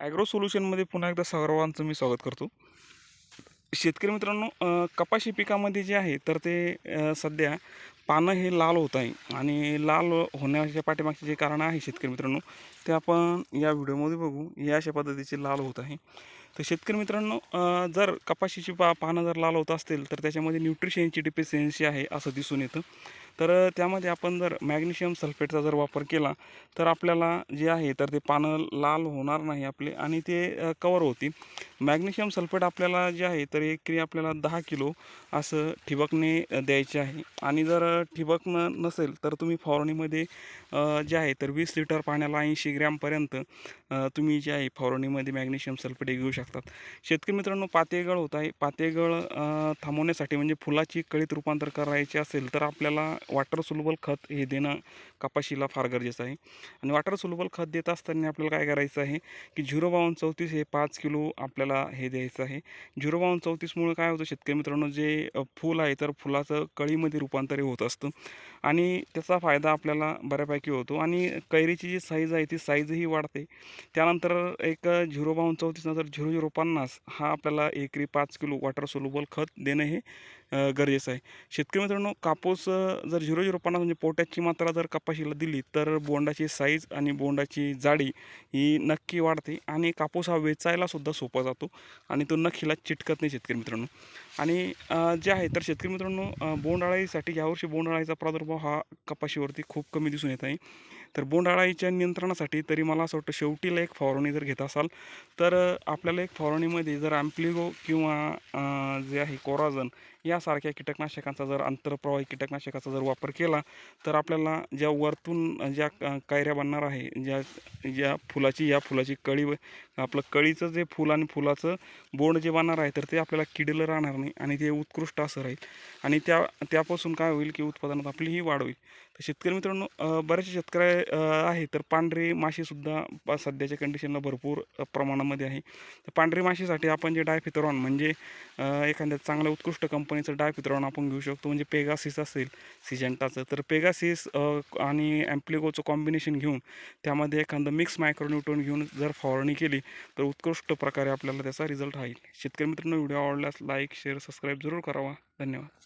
Agro सोल्युशनमध्ये पुन्हा एकदा सर्वांचं मी स्वागत करतो. शेतकरी मित्रांनो कपाशी पिकामध्ये जे आहे तर ते सध्या पानं हे लाल होत आहे आणि लाल होण्याच्या पाठीमागचे जे कारण आहे शेतकरी मित्रांनो ते आपण या व्हिडिओमध्ये बघू. हे अशा पद्धतीचे लाल होत आहे. तर शेतकरी मित्रांनो जर कपाशीची पा पानं जर लाल होत असतील तर त्याच्यामध्ये न्यूट्रिशनची डिफिशियन्सी आहे असं दिसून येतं. तर त्यामध्ये आपण जर मॅग्नेशियम सल्फेटचा जर वापर केला तर आपल्याला जे आहे तर ते पानं लाल होणार नाही आपले आणि ते कवर होतील. मॅग्नेशियम सल्फेट आपल्याला जे आहे तर एकरी आपल्याला दहा किलो असं ठिबकने द्यायचे आहे. आणि जर ठिबक न नसेल तर तुम्ही फवारणीमध्ये जे आहे तर वीस लिटर पाण्याला ऐंशी ग्रॅमपर्यंत तुम्ही जे आहे फवारणीमध्ये मॅग्नेशियम सल्फेट हे घेऊ शकतात शेतकरी मित्रांनो पातेगळ होत आहे. पातेगळ थांबवण्यासाठी म्हणजे फुलाची कळीत रूपांतर करायचे असेल तर आपल्याला वॉटर सुलबल खत हे देणं कपाशीला फार गरजेचं आहे. आणि वॉटर सुलबल खत देत असताना आपल्याला काय करायचं आहे की झिरो बावन्न चौतीस हे पाच किलो आपल्याला हे द्यायचं आहे. झिरो बावन्न चौतीसमुळे काय होतं शेतकरी मित्रांनो जे फूल आहे तर फुलाचं कळीमध्ये रूपांतर हे होत असतं. आणि त्याचा फायदा आपल्याला बऱ्यापैकी होतो. आणि कैरीची जी साईज आहे ती साईजही वाढते. त्यानंतर एक झिरो बावन्न चौतीस नंतर झिरो म्हणजे झिरो पन्नास हा आपल्याला एकरी पाच किलो वॉटर सोल्युबल खत देणं हे गरजेचं आहे. शेतकरी मित्रांनो कापूस जर झिरो झिरो पन्नास म्हणजे पोट्याची मात्रा जर कपाशीला दिली तर बोंडाची साईज आणि बोंडाची जाडी ही नक्की वाढते आणि कापूस हा वेचायलासुद्धा सोपा जातो आणि तो नखीला चिटकत नाही शेतकरी मित्रांनो. आणि जे आहे तर शेतकरी मित्रांनो बोंडाळीसाठी बोंडअळीसाठी यावर्षी बोंडअळीचा प्रादुर्भाव हा कपाशीवरती खूप कमी दिसून येत आहे. तर बोंडाळाईच्या नियंत्रणासाठी तरी मला असं वाटतं शेवटीला एक फवारणी जर घेत असाल तर आपल्याला एक फवारणीमध्ये जर ॲम्प्लिगो किंवा जे आहे कोराझन यासारख्या कीटकनाशकांचा जर आंतरप्रवाही कीटकनाशकाचा जर वापर केला तर आपल्याला ज्या वरतून ज्या कायऱ्या बनणार आहे ज्या ज्या फुलाची या फुलाची कळी आपलं कळीचं जे फुल आणि फुलाचं बोंड जे बनणार आहे तर ते आपल्याला किडलं राहणार नाही आणि ते उत्कृष्ट असं राहील. आणि त्या त्यापासून काय होईल की उत्पादनात आपली ही वाढ होईल. तर शेतकरी मित्रांनो बरेचसे शेतकरी आहे तर पांढरे माशीसुद्धा सध्याच्या कंडिशनला भरपूर प्रमाणामध्ये आहे. तर पांढरी माशीसाठी आपण जे डायफिथरॉन म्हणजे एखाद्या चांगल्या उत्कृष्ट कंपनीचं डायफिथरॉन आपण घेऊ शकतो म्हणजे पेगासिस असेल सिजंटाचं. तर पेगासिस आणि ॲम्प्लिगोचं कॉम्बिनेशन घेऊन त्यामध्ये एखादं मिक्स मायक्रोन्यूट्रॉन घेऊन जर फवारणी केली तर उत्कृष्ट प्रकारे आपल्याला त्याचा रिझल्ट राहील. शेतकरी मित्रांनो व्हिडिओ आवडल्यास लाईक शेअर सबस्क्राईब जरूर करावा. धन्यवाद.